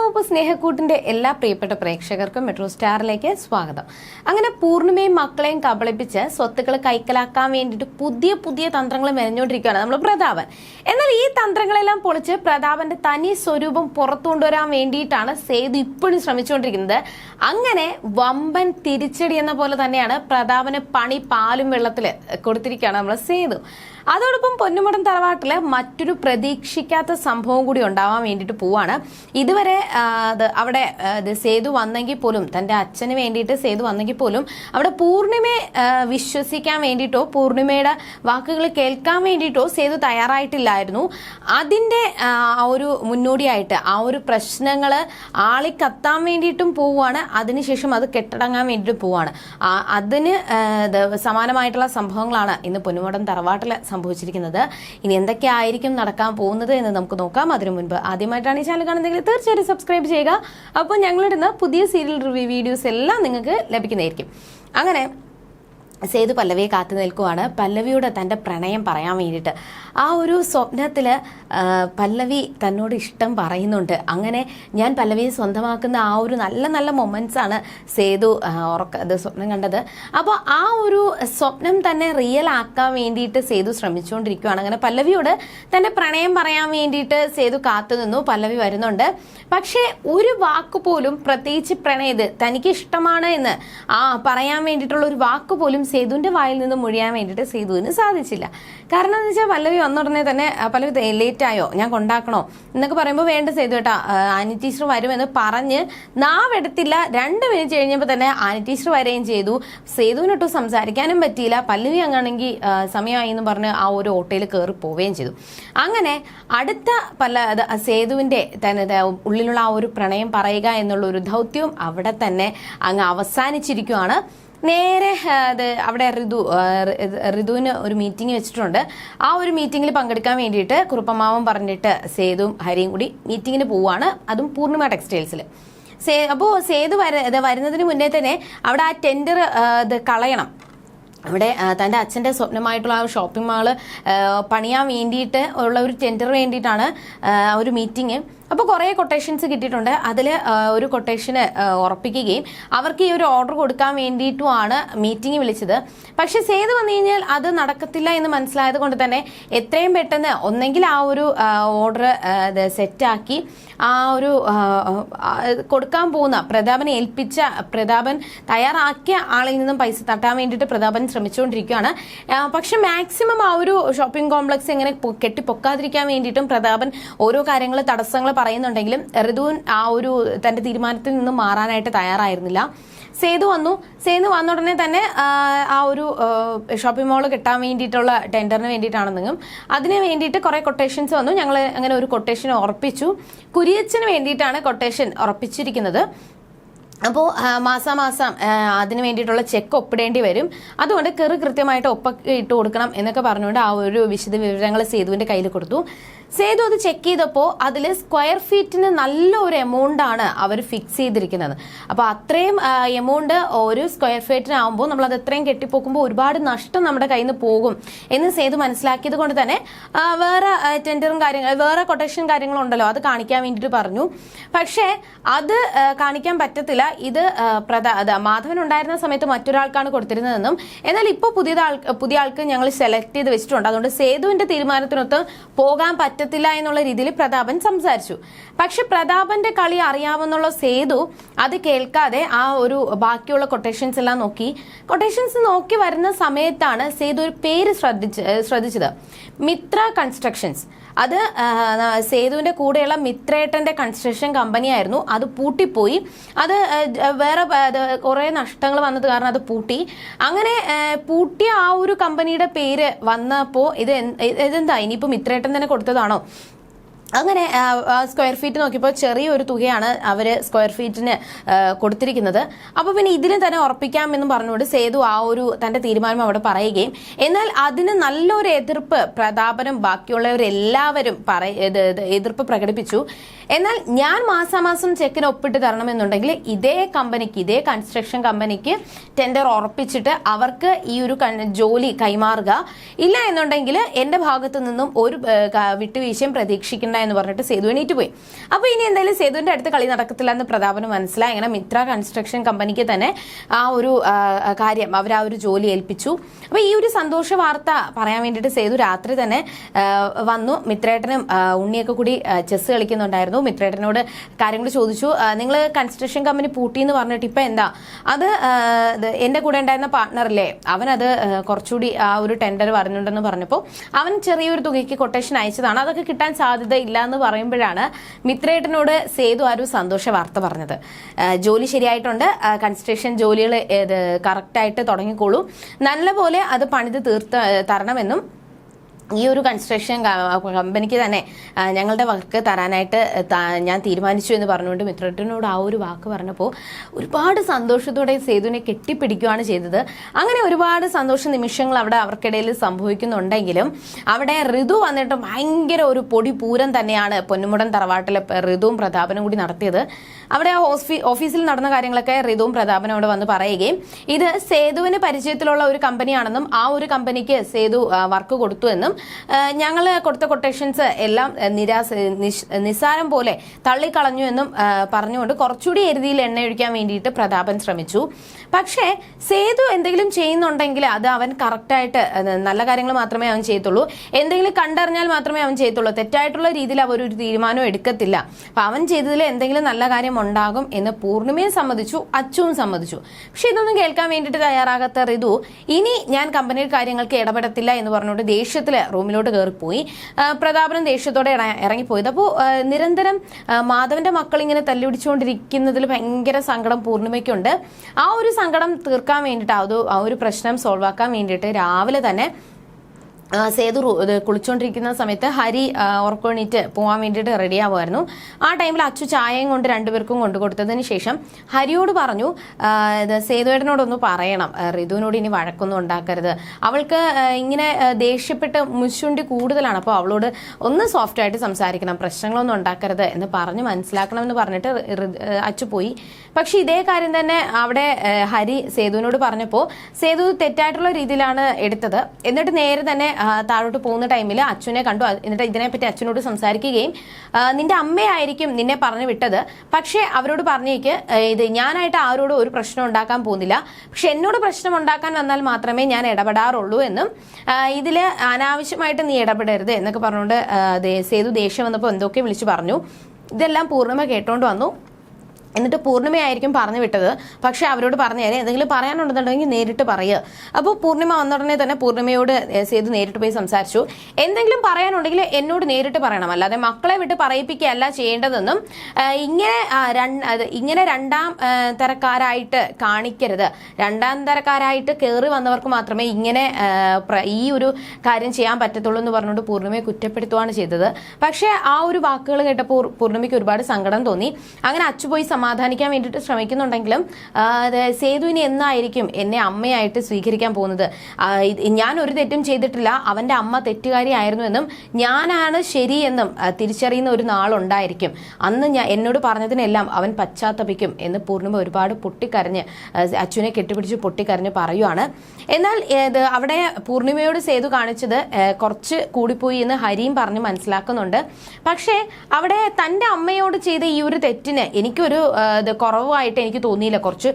വകുപ്പ് സ്നേഹക്കൂട്ടിന്റെ എല്ലാ പ്രിയപ്പെട്ട പ്രേക്ഷകർക്കും മെട്രോ സ്റ്റാറിലേക്ക് സ്വാഗതം. അങ്ങനെ പൂർണിമയും മക്കളെയും കബളിപ്പിച്ച് സ്വത്തുക്കൾ കൈക്കലാക്കാൻ വേണ്ടിയിട്ട് പുതിയ പുതിയ തന്ത്രങ്ങൾ മെനഞ്ഞുകൊണ്ടിരിക്കുകയാണ് നമ്മൾ പ്രതാപൻ. എന്നാൽ ഈ തന്ത്രങ്ങളെല്ലാം പൊളിച്ച് പ്രതാപന്റെ തനി സ്വരൂപം പുറത്തു കൊണ്ടുവരാൻ വേണ്ടിയിട്ടാണ് സേതു ഇപ്പോഴും ശ്രമിച്ചുകൊണ്ടിരിക്കുന്നത്. അങ്ങനെ വമ്പൻ തിരിച്ചടി എന്ന പോലെ തന്നെയാണ് പ്രതാപന് പണി പാലും വെള്ളത്തിൽ കൊടുത്തിരിക്കുകയാണ് നമ്മൾ സേതു. അതോടൊപ്പം പൊന്നുമടം തറവാട്ടിൽ മറ്റൊരു പ്രതീക്ഷിക്കാത്ത സംഭവം കൂടി ഉണ്ടാവാൻ വേണ്ടിയിട്ട് പോവാണ്. ഇതുവരെ അവിടെ സേതു വന്നെങ്കിൽ പോലും തന്റെ അച്ഛന് വേണ്ടിയിട്ട് സേതു വന്നെങ്കിൽ പോലും അവിടെ പൂർണിമയെ വിശ്വസിക്കാൻ വേണ്ടിയിട്ടോ പൂർണിമയുടെ വാക്കുകൾ കേൾക്കാൻ വേണ്ടിയിട്ടോ സേതു തയ്യാറായിട്ടില്ലായിരുന്നു. അതിന്റെ ആ, ഒരു മുന്നോടിയായിട്ട് ആ ഒരു പ്രശ്നങ്ങൾ ആളിക്കത്താൻ വേണ്ടിയിട്ടും പോവുകയാണ്. അതിനുശേഷം അത് കെട്ടടങ്ങാൻ വേണ്ടിയിട്ട് പോവുകയാണ്. അതിന് സമാനമായിട്ടുള്ള സംഭവങ്ങളാണ് ഇന്ന് പൊന്നുമടം തറവാട്ടിൽ സംഭവിച്ചിരിക്കുന്നത്. ഇനി എന്തൊക്കെ ആയിരിക്കും നടക്കാൻ പോകുന്നത് എന്ന് നമുക്ക് നോക്കാം. അതിനു മുൻപ് ആദ്യമായിട്ടാണ് ഈ ചാനൽ കാണുന്നതെങ്കിൽ തീർച്ചയായിട്ടും സബ്സ്ക്രൈബ് ചെയ്യുക. അപ്പോൾ ഞങ്ങളിടുന്ന പുതിയ സീരിയൽ റിവ്യൂ വീഡിയോസ് എല്ലാം നിങ്ങൾക്ക് ലഭിക്കുന്നതായിരിക്കും. അങ്ങനെ സേതു പല്ലവിയെ കാത്തു നിൽക്കുവാണ്. പല്ലവിയോട് തന്റെ പ്രണയം പറയാൻ വേണ്ടിയിട്ട്. ആ ഒരു സ്വപ്നത്തിൽ പല്ലവി തന്നോട് ഇഷ്ടം പറയുന്നുണ്ട്. അങ്ങനെ ഞാൻ പല്ലവിയെ സ്വന്തമാക്കുന്ന ആ ഒരു നല്ല നല്ല മൊമെന്റ്സ് ആണ് സേതു ഉറക്ക സ്വപ്നം കണ്ടത്. അപ്പോൾ ആ ഒരു സ്വപ്നം തന്നെ റിയൽ ആക്കാൻ വേണ്ടിയിട്ട് സേതു ശ്രമിച്ചുകൊണ്ടിരിക്കുകയാണ് അങ്ങനെ പല്ലവിയോട് തന്റെ പ്രണയം പറയാൻ വേണ്ടിയിട്ട് സേതു കാത്തു നിന്നു. പല്ലവി വരുന്നുണ്ട്. പക്ഷേ ഒരു വാക്ക് പോലും പ്രത്യേകിച്ച് പ്രണയത് തനിക്ക് ഇഷ്ടമാണ് എന്ന് ആ പറയാൻ വേണ്ടിയിട്ടുള്ള ഒരു വാക്ക് പോലും സേതുവിന്റെ വായിൽ നിന്ന് മുഴിയാൻ വേണ്ടിയിട്ട് സേതുവിന് സാധിച്ചില്ല. കാരണം എന്ന് വെച്ചാൽ പല്ലവി വന്ന ഉടനെ തന്നെ പല്ലവി ലേറ്റ് ആയോ? ഞാൻ കൊണ്ടാക്കണോ? എന്നൊക്കെ പറയുമ്പോൾ വേണ്ട സേതു കേട്ടോ ആനി ടീച്ചർ വരുമെന്ന് പറഞ്ഞ് നാവെടുത്തില്ല രണ്ട് മിനിറ്റ് കഴിഞ്ഞപ്പോൾ തന്നെ ആനി ടീച്ചർ വരികയും ചെയ്തു. സേതുവിനൊട്ടും സംസാരിക്കാനും പറ്റിയില്ല. പല്ലവി അങ്ങാണെങ്കിൽ സമയമായി എന്ന് പറഞ്ഞ് ആ ഒരു ഓട്ടോയിൽ കയറി പോവുകയും ചെയ്തു. അങ്ങനെ അടുത്ത പല സേതുവിന്റെ തന്നെ ഉള്ളിലുള്ള ആ ഒരു പ്രണയം പറയുക എന്നുള്ള ഒരു ദൗത്യം അവിടെ തന്നെ അങ്ങ് അവസാനിച്ചിരിക്കുവാണ്. നേരെ അത് അവിടെ ഋതു ഋതുവിന് ഒരു മീറ്റിംഗ് വെച്ചിട്ടുണ്ട്. ആ ഒരു മീറ്റിംഗിൽ പങ്കെടുക്കാൻ വേണ്ടിയിട്ട് കുറുപ്പമാവൻ പറഞ്ഞിട്ട് സേതുവും ഹരിയും കൂടി മീറ്റിങ്ങിന് പോവാണ്. അതും പൂർണിമ ടെക്സ്റ്റൈൽസിൽ സേ അപ്പോൾ സേതു വര വരുന്നതിന് മുന്നേ തന്നെ അവിടെ ആ ടെൻഡർ ഇത് കളയണം. അവിടെ തന്റെ അച്ഛന്റെ സ്വപ്നമായിട്ടുള്ള ആ ഷോപ്പിംഗ് മാൾ പണിയാൻ വേണ്ടിയിട്ട് ഉള്ള ഒരു ടെൻഡർ വേണ്ടിയിട്ടാണ് ഒരു മീറ്റിംഗ്. അപ്പോൾ കുറേ കൊട്ടേഷൻസ് കിട്ടിയിട്ടുണ്ട്. അതിൽ ഒരു കൊട്ടേഷന് ഉറപ്പിക്കുകയും അവർക്ക് ഈ ഒരു ഓർഡർ കൊടുക്കാൻ വേണ്ടിയിട്ടുമാണ് മീറ്റിംഗ് വിളിച്ചത്. പക്ഷേ സേതു വന്നു കഴിഞ്ഞാൽ അത് നടക്കത്തില്ല എന്ന് മനസ്സിലായത് കൊണ്ട് തന്നെ എത്രയും പെട്ടെന്ന് ഒന്നെങ്കിൽ ആ ഒരു ഓർഡർ സെറ്റാക്കി ആ ഒരു കൊടുക്കാൻ പോകുന്ന പ്രതാപനെ ഏൽപ്പിച്ച പ്രതാപൻ തയ്യാറാക്കിയ ആളിൽ നിന്നും പൈസ തട്ടാൻ വേണ്ടിയിട്ട് പ്രതാപൻ ശ്രമിച്ചുകൊണ്ടിരിക്കുകയാണ്. പക്ഷെ മാക്സിമം ആ ഒരു ഷോപ്പിംഗ് കോംപ്ലക്സ് എങ്ങനെ കെട്ടിപ്പൊക്കാതിരിക്കാൻ വേണ്ടിയിട്ടും പ്രതാപൻ ഓരോ കാര്യങ്ങൾ തടസ്സങ്ങൾ പറയുന്നുണ്ടെങ്കിലും ഋതുവിൻ ആ ഒരു തന്റെ തീരുമാനത്തിൽ നിന്ന് മാറാനായിട്ട് തയ്യാറായിരുന്നില്ല. സേതു വന്നു. സേതു വന്ന ഉടനെ തന്നെ ആ, ഒരു ഷോപ്പിംഗ് മോൾ കിട്ടാൻ വേണ്ടിയിട്ടുള്ള ടെൻഡറിന് വേണ്ടിയിട്ടാണെന്നെങ്കിലും അതിന് വേണ്ടിയിട്ട് കുറേ കൊട്ടേഷൻസ് വന്നു. ഞങ്ങൾ അങ്ങനെ ഒരു കൊട്ടേഷൻ ഉറപ്പിച്ചു. കുരിയച്ചന് വേണ്ടിയിട്ടാണ് കൊട്ടേഷൻ ഉറപ്പിച്ചിരിക്കുന്നത്. അപ്പോൾ മാസാമാസം അതിന് വേണ്ടിയിട്ടുള്ള ചെക്ക് ഒപ്പിടേണ്ടി വരും. അതുകൊണ്ട് കെറ് കൃത്യമായിട്ട് ഒപ്പൊക്കെ ഇട്ട് കൊടുക്കണം എന്നൊക്കെ പറഞ്ഞുകൊണ്ട് ആ ഒരു വിശദ വിവരങ്ങൾ സേതുവിന്റെ കയ്യിൽ കൊടുത്തു. സേതു അത് ചെക്ക് ചെയ്തപ്പോൾ അതിൽ സ്ക്വയർ ഫീറ്റിന് നല്ല ഒരു എമൗണ്ട് ആണ് അവർ ഫിക്സ് ചെയ്തിരിക്കുന്നത്. അപ്പോൾ അത്രയും എമൗണ്ട് ഒരു സ്ക്വയർ ഫീറ്റിനാകുമ്പോൾ നമ്മൾ അത് എത്രയും കെട്ടിപ്പോക്കുമ്പോൾ ഒരുപാട് നഷ്ടം നമ്മുടെ കയ്യിൽ നിന്ന് പോകും എന്ന് സേതു മനസ്സിലാക്കിയത് കൊണ്ട് തന്നെ വേറെ ടെൻഡറും കാര്യങ്ങൾ വേറെ കൊട്ടേഷൻ കാര്യങ്ങളും ഉണ്ടല്ലോ അത് കാണിക്കാൻ വേണ്ടിയിട്ട് പറഞ്ഞു. പക്ഷേ അത് കാണിക്കാൻ പറ്റത്തില്ല. ഇത് പ്രധാ മാധവൻ ഉണ്ടായിരുന്ന സമയത്ത് മറ്റൊരാൾക്കാണ് കൊടുത്തിരുന്നതെന്നും എന്നാൽ ഇപ്പോൾ പുതിയ ആൾ പുതിയ ആൾക്ക് ഞങ്ങൾ സെലക്ട് ചെയ്ത് വെച്ചിട്ടുണ്ട്. അതുകൊണ്ട് സേതുവിന്റെ തീരുമാനത്തിനൊത്ത് പോകാൻ പറ്റത്തില്ല എന്നുള്ള രീതിയിൽ പ്രതാപൻ സംസാരിച്ചു. പക്ഷെ പ്രതാപന്റെ കളി അറിയാമെന്നുള്ള സേതു അത് കേൾക്കാതെ ആ ഒരു ബാക്കിയുള്ള കൊട്ടേഷൻസ് എല്ലാം നോക്കി. കൊട്ടേഷൻസ് നോക്കി വരുന്ന സമയത്താണ് സേതു ഒരു പേര് ശ്രദ്ധിച്ച് ശ്രദ്ധിച്ചത്. മിത്ര കൺസ്ട്രക്ഷൻസ് അത് സേതുവിന്റെ കൂടെയുള്ള മിത്രേട്ടന്റെ കൺസ്ട്രക്ഷൻ കമ്പനിയായിരുന്നു. അത് പൂട്ടിപ്പോയി. അത് വേറെ കുറേ നഷ്ടങ്ങൾ വന്നത് കാരണം അത് പൂട്ടി. അങ്ങനെ പൂട്ടിയ ആ ഒരു കമ്പനിയുടെ പേര് വന്നപ്പോൾ ഇത് ഇതെന്താ? ഇനിയിപ്പോൾ മിത്രേട്ടൻ തന്നെ കൊടുത്തതാണോ? അങ്ങനെ സ്ക്വയർ ഫീറ്റ് നോക്കിയപ്പോൾ ചെറിയൊരു തുകയാണ് അവർ സ്ക്വയർ ഫീറ്റിന് കൊടുത്തിരിക്കുന്നത്. അപ്പോൾ പിന്നെ ഇതിന് തന്നെ ഉറപ്പിക്കാം എന്ന് പറഞ്ഞുകൊണ്ട് സേതു ആ ഒരു തന്റെ തീരുമാനം അവിടെ പറയുകയും എന്നാൽ അതിന് നല്ലൊരു എതിർപ്പ് പ്രതാപനും ബാക്കിയുള്ളവരെല്ലാവരും പറ എതിർപ്പ് പ്രകടിപ്പിച്ചു. എന്നാൽ ഞാൻ മാസാമാസം ചെക്കിന് ഒപ്പിട്ട് തരണമെന്നുണ്ടെങ്കിൽ ഇതേ കമ്പനിക്ക് ഇതേ കൺസ്ട്രക്ഷൻ കമ്പനിക്ക് ടെൻഡർ ഉറപ്പിച്ചിട്ട് അവർക്ക് ഈ ഒരു ജോലി കൈമാറുക. ഇല്ല എന്നുണ്ടെങ്കിൽ എന്റെ ഭാഗത്തു നിന്നും ഒരു വിട്ടുവീഴ്ചയും പ്രതീക്ഷിക്കണ്ട എന്ന് പറഞ്ഞിട്ട് സേതു എണീറ്റ് പോയി. അപ്പോൾ ഇനി എന്തായാലും സേതുവിന്റെ അടുത്ത് കളി നടക്കത്തില്ല എന്ന് പ്രതാപന് മനസ്സിലായി. അങ്ങനെ മിത്ര കൺസ്ട്രക്ഷൻ കമ്പനിക്ക് തന്നെ ആ ഒരു കാര്യം അവർ ആ ഒരു ജോലി ഏൽപ്പിച്ചു. അപ്പോൾ ഈ ഒരു സന്തോഷ വാർത്ത പറയാൻ വേണ്ടിയിട്ട് സേതു രാത്രി തന്നെ വന്നു. മിത്രേട്ടനും ഉണ്ണിയൊക്കെ കൂടി ചെസ്സ് കളിക്കുന്നുണ്ടായിരുന്നു. മിത്രേട്ടനോട് കാര്യങ്ങൾ ചോദിച്ചു. നിങ്ങൾ കൺസ്ട്രക്ഷൻ കമ്പനി പൂട്ടി എന്ന് പറഞ്ഞിട്ട് ഇപ്പം എന്താ? അത് എന്റെ കൂടെ ഉണ്ടായിരുന്ന പാർട്ട്ണറല്ലേ അവനത് കുറച്ചുകൂടി ആ ഒരു ടെൻഡർ പറഞ്ഞിട്ടുണ്ടെന്ന് പറഞ്ഞപ്പോൾ അവൻ ചെറിയൊരു തുകയ്ക്ക് കൊട്ടേഷൻ അയച്ചതാണ്. അതൊക്കെ കിട്ടാൻ സാധ്യത ഇല്ല എന്ന് പറയുമ്പോഴാണ് മിത്രേട്ടനോട് സേതു ആ ഒരു സന്തോഷ വാർത്ത പറഞ്ഞത്. ജോലി ശരിയായിട്ടുണ്ട്. കൺസ്ട്രക്ഷൻ ജോലികൾ കറക്റ്റായിട്ട് തുടങ്ങിക്കോളൂ. നല്ലപോലെ അത് പണിത് തീർത്ത് തരണമെന്നും ഈ ഒരു കൺസ്ട്രക്ഷൻ കമ്പനിക്ക് തന്നെ ഞങ്ങളുടെ വർക്ക് തരാനായിട്ട് ഞാൻ തീരുമാനിച്ചു എന്ന് പറഞ്ഞുകൊണ്ട് മിത്രട്ടിനോട് ആ ഒരു വാക്ക് പറഞ്ഞപ്പോൾ ഒരുപാട് സന്തോഷത്തോടെ സേതുവിനെ കെട്ടിപ്പിടിക്കുകയാണ് ചെയ്തത്. അങ്ങനെ ഒരുപാട് സന്തോഷ നിമിഷങ്ങൾ അവിടെ അവർക്കിടയിൽ സംഭവിക്കുന്നുണ്ടെങ്കിലും അവിടെ ഋതു വന്നിട്ട് ഭയങ്കര ഒരു പൊടി പൂരം തന്നെയാണ് പൊന്നുമുടൻ തറവാട്ടിലെ ഋതുവും പ്രതാപനും കൂടി നടത്തിയത്. അവിടെ ഓഫീസിൽ നടന്ന കാര്യങ്ങളൊക്കെ ഋതുവും പ്രതാപനോട് വന്ന് പറയുകയും ഇത് സേതുവിന് പരിചയത്തിലുള്ള ഒരു കമ്പനിയാണെന്നും ആ ഒരു കമ്പനിക്ക് സേതു വർക്ക് കൊടുത്തു എന്നും ഞങ്ങൾ കൊടുത്ത കൊട്ടേഷൻസ് എല്ലാം നിരാശ നിസ്സാരം പോലെ തള്ളിക്കളഞ്ഞു എന്നും പറഞ്ഞുകൊണ്ട് കുറച്ചുകൂടി എരുതിയിൽ എണ്ണയൊഴിക്കാൻ വേണ്ടിയിട്ട് പ്രതാപൻ ശ്രമിച്ചു. പക്ഷേ സേതു എന്തെങ്കിലും ചെയ്യുന്നുണ്ടെങ്കിൽ അത് അവൻ കറക്റ്റായിട്ട് നല്ല കാര്യങ്ങൾ മാത്രമേ അവൻ ചെയ്യത്തുള്ളൂ. എന്തെങ്കിലും കണ്ടറിഞ്ഞാൽ മാത്രമേ അവൻ ചെയ്യത്തുള്ളൂ. തെറ്റായിട്ടുള്ള രീതിയിൽ അവർ ഒരു തീരുമാനവും എടുക്കത്തില്ല. അപ്പം അവൻ ചെയ്തതിൽ എന്തെങ്കിലും നല്ല കാര്യം ഉണ്ടാകും എന്ന് പൂർണിമയും സമ്മതിച്ചു അച്ചുവും സമ്മതിച്ചു. പക്ഷെ ഇതൊന്നും കേൾക്കാൻ വേണ്ടിയിട്ട് തയ്യാറാകാത്ത റിതു ഇനി ഞാൻ കമ്പനിയുടെ കാര്യങ്ങൾക്ക് ഇടപെടത്തില്ല എന്ന് പറഞ്ഞുകൊണ്ട് ദേഷ്യത്തിൽ റൂമിലോട്ട് കയറിപ്പോയി. പ്രതാപനും ദേഷ്യത്തോടെ ഇറ- ഇറങ്ങിപ്പോയത് അപ്പോൾ നിരന്തരം മാധവന്റെ മക്കൾ ഇങ്ങനെ തല്ലുപിടിച്ചുകൊണ്ടിരിക്കുന്നതിൽ ഭയങ്കര സങ്കടം പൂർണിമയ്ക്കുണ്ട്. ആ ഒരു സങ്കടം തീർക്കാൻ വേണ്ടിയിട്ട് ആ ഒരു പ്രശ്നം സോൾവ് ആക്കാൻ വേണ്ടിയിട്ട് രാവിലെ തന്നെ സേതു കുളിച്ചുകൊണ്ടിരിക്കുന്ന സമയത്ത് ഹരി ഉറക്കണിറ്റ് പോകാൻ വേണ്ടിയിട്ട് റെഡി ആവുമായിരുന്നു ആ ടൈമിൽ അച്ചു ചായയും കൊണ്ട് രണ്ടുപേർക്കും കൊണ്ടു കൊടുത്തതിന് ശേഷം ഹരിയോട് പറഞ്ഞു സേതുവേട്ടനോടൊന്ന് പറയണം. റിതുവിനോട് ഇനി വഴക്കൊന്നും ഉണ്ടാക്കരുത്. അവൾക്ക് ഇങ്ങനെ ദേഷ്യപ്പെട്ട് മുശുണ്ടി കൂടുതലാണ്. അപ്പോൾ അവളോട് ഒന്ന് സോഫ്റ്റ് ആയിട്ട് സംസാരിക്കണം. പ്രശ്നങ്ങളൊന്നും ഉണ്ടാക്കരുത് എന്ന് പറഞ്ഞ് മനസ്സിലാക്കണം എന്ന് പറഞ്ഞിട്ട് അച്ചു പോയി. പക്ഷെ ഇതേ കാര്യം തന്നെ അവിടെ ഹരി സേതുവിനോട് പറഞ്ഞപ്പോൾ സേതു തെറ്റായിട്ടുള്ള രീതിയിലാണ് എടുത്തത്. എന്നിട്ട് നേരെ തന്നെ താഴോട്ട് പോകുന്ന ടൈമിൽ അച്ഛനെ കണ്ടു. എന്നിട്ട് ഇതിനെപ്പറ്റി അച്ഛനോട് സംസാരിക്കുകയും നിന്റെ അമ്മയായിരിക്കും നിന്നെ പറഞ്ഞു വിട്ടത്. പക്ഷേ അവരോട് പറഞ്ഞേക്ക് ഇത് ഞാനായിട്ട് ആരോടും ഒരു പ്രശ്നം ഉണ്ടാക്കാൻ പോകുന്നില്ല. പക്ഷെ എന്നോട് പ്രശ്നം ഉണ്ടാക്കാൻ വന്നാൽ മാത്രമേ ഞാൻ ഇടപെടാറുള്ളൂ എന്നും ഇതിൽ അനാവശ്യമായിട്ട് നീ ഇടപെടരുത് എന്നൊക്കെ പറഞ്ഞുകൊണ്ട് സേതു ദേഷ്യം വന്നപ്പോൾ എന്തൊക്കെ വിളിച്ചു പറഞ്ഞു. ഇതെല്ലാം പൂർണിമ കേട്ടോണ്ട് വന്നു. എന്നിട്ട് പൂർണിമയായിരിക്കും പറഞ്ഞു വിട്ടത്. പക്ഷെ അവരോട് പറഞ്ഞു തരാം എന്തെങ്കിലും പറയാനുണ്ടെന്നുണ്ടെങ്കിൽ നേരിട്ട് പറയുക അപ്പോൾ പൂർണിമ വന്ന ഉടനെ തന്നെ പൂർണിമയോട് സേതു നേരിട്ട് പോയി സംസാരിച്ചു. എന്തെങ്കിലും പറയാനുണ്ടെങ്കിൽ എന്നോട് നേരിട്ട് പറയണം. അല്ലാതെ മക്കളെ വിട്ട് പറയിപ്പിക്കുകയല്ല ചെയ്യേണ്ടതെന്നും ഇങ്ങനെ ഇങ്ങനെ രണ്ടാം തരക്കാരായിട്ട് കാണിക്കരുത്. രണ്ടാം തരക്കാരായിട്ട് കയറി വന്നവർക്ക് മാത്രമേ ഇങ്ങനെ ഈ ഒരു കാര്യം ചെയ്യാൻ പറ്റത്തുള്ളൂ എന്ന് പറഞ്ഞുകൊണ്ട് പൂർണിമയെ കുറ്റപ്പെടുത്തുകയാണ് ചെയ്തത്. പക്ഷേ ആ ഒരു വാക്കുകൾ കേട്ടപ്പോൾ പൂർണിമയ്ക്ക് ഒരുപാട് സങ്കടം തോന്നി. അങ്ങനെ അച്ചു പോയി സമാധാനിക്കാൻ വേണ്ടിയിട്ട് ശ്രമിക്കുന്നുണ്ടെങ്കിലും സേതുവിനെ എന്നായിരിക്കും എന്നെ അമ്മയായിട്ട് സ്വീകരിക്കാൻ പോകുന്നത്? ഞാൻ ഒരു തെറ്റും ചെയ്തിട്ടില്ല അവന്റെ അമ്മ തെറ്റുകാരിയായിരുന്നു എന്നും ഞാനാണ് ശരിയെന്നും തിരിച്ചറിയുന്ന ഒരു നാളുണ്ടായിരിക്കും. അന്ന് ഞാൻ എന്നോട് പറഞ്ഞതിനെല്ലാം അവൻ പശ്ചാത്തപിക്കും എന്ന് പൂർണിമ ഒരുപാട് പൊട്ടിക്കരഞ്ഞ് അച്ഛനെ കെട്ടിപ്പിടിച്ച് പൊട്ടിക്കരഞ്ഞ് പറയുവാണ്. എന്നാൽ ഇത് അവിടെ പൂർണിമയോട് സേതു കാണിച്ചത് കുറച്ച് കൂടിപ്പോയി എന്ന് ഹരിയും പറഞ്ഞ് മനസ്സിലാക്കുന്നുണ്ട്. പക്ഷേ അവിടെ തന്റെ അമ്മയോട് ചെയ്ത ഈ ഒരു തെറ്റിന് എനിക്കൊരു ഇത് കുറവായിട്ട് എനിക്ക് തോന്നിയില്ല. കുറച്ച്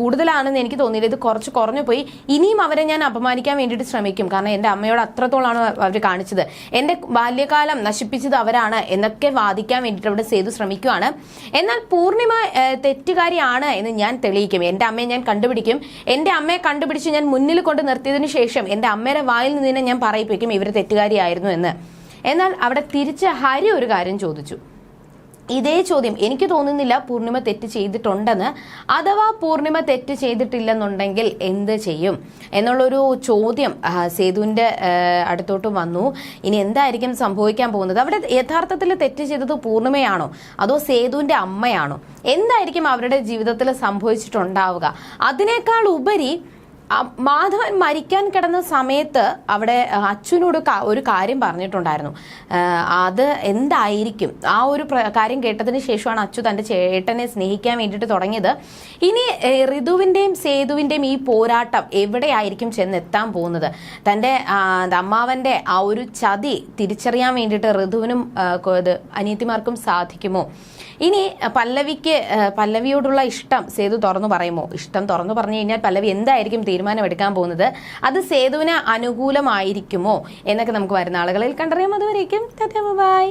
കൂടുതലാണെന്ന് എനിക്ക് തോന്നിയില്ല. ഇത് കുറച്ച് കുറഞ്ഞു പോയി. ഇനിയും അവരെ ഞാൻ അപമാനിക്കാൻ വേണ്ടിയിട്ട് ശ്രമിക്കും. കാരണം എന്റെ അമ്മയോട് അത്രത്തോളമാണ് അവർ കാണിച്ചത്. എന്റെ ബാല്യകാലം നശിപ്പിച്ചത് അവരാണ് എന്നൊക്കെ വാദിക്കാൻ വേണ്ടിയിട്ട് അവിടെ സേതു ശ്രമിക്കുകയാണ് എന്നാൽ പൂർണിമ തെറ്റുകാരിയാണ് എന്ന് ഞാൻ തെളിയിക്കും. എന്റെ അമ്മയെ ഞാൻ കണ്ടുപിടിക്കും. എന്റെ അമ്മയെ കണ്ടുപിടിച്ച് ഞാൻ മുന്നിൽ കൊണ്ട് നിർത്തിയതിനു ശേഷം എന്റെ അമ്മയുടെ വായിൽ നിന്ന് ഞാൻ പറയിപ്പിക്കും ഇവർ തെറ്റുകാരിയായിരുന്നു എന്ന്. എന്നാൽ അവിടെ തിരിച്ച് ഹരി ഒരു കാര്യം ചോദിച്ചു. ഇതേ ചോദ്യം എനിക്ക് തോന്നുന്നില്ല പൂർണിമ തെറ്റ് ചെയ്തിട്ടുണ്ടെന്ന്. അഥവാ പൂർണിമ തെറ്റ് ചെയ്തിട്ടില്ലെന്നുണ്ടെങ്കിൽ എന്ത് ചെയ്യും? എന്നുള്ളൊരു ചോദ്യം സേതുവിന്റെ അടുത്തോട്ട് വന്നു. ഇനി എന്തായിരിക്കും സംഭവിക്കാൻ പോകുന്നത്? അവിടെ യഥാർത്ഥത്തിൽ തെറ്റ് ചെയ്തത് പൂർണിമയാണോ? അതോ സേതുവിന്റെ അമ്മയാണോ? എന്തായിരിക്കും അവരുടെ ജീവിതത്തിൽ സംഭവിച്ചിട്ടുണ്ടാവുക? അതിനേക്കാൾ ഉപരി മാധവൻ മരിക്കാൻ കിടന്ന സമയത്ത് അവിടെ അച്ഛനോട് ഒരു കാര്യം പറഞ്ഞിട്ടുണ്ടായിരുന്നു. അത് എന്തായിരിക്കും? ആ ഒരു കാര്യം കേട്ടതിന് ശേഷമാണ് അച്ചു തന്റെ ചേട്ടനെ സ്നേഹിക്കാൻ വേണ്ടിയിട്ട് തുടങ്ങിയത്. ഇനി ഋതുവിന്റെയും സേതുവിന്റെയും ഈ പോരാട്ടം എവിടെയായിരിക്കും ചെന്നെത്താൻ പോകുന്നത്? തന്റെ അമ്മാവന്റെ ആ ഒരു ചതി തിരിച്ചറിയാൻ വേണ്ടിയിട്ട് ഋതുവിനും അനിയത്തിമാർക്കും സാധിക്കുമോ? ഇനി പല്ലവിക്ക് പല്ലവിയോടുള്ള ഇഷ്ടം സേതു തുറന്നു പറയുമോ? ഇഷ്ടം തുറന്നു പറഞ്ഞു കഴിഞ്ഞാൽ പല്ലവി എന്തായിരിക്കും തീരുമാനം എടുക്കാൻ പോകുന്നത് അത് സേതുവിന് അനുകൂലമായിരിക്കുമോ എന്നൊക്കെ നമുക്ക് വരുന്ന ആളുകളിൽ കണ്ടറിയാം. അതുവരേക്കും ബൈ.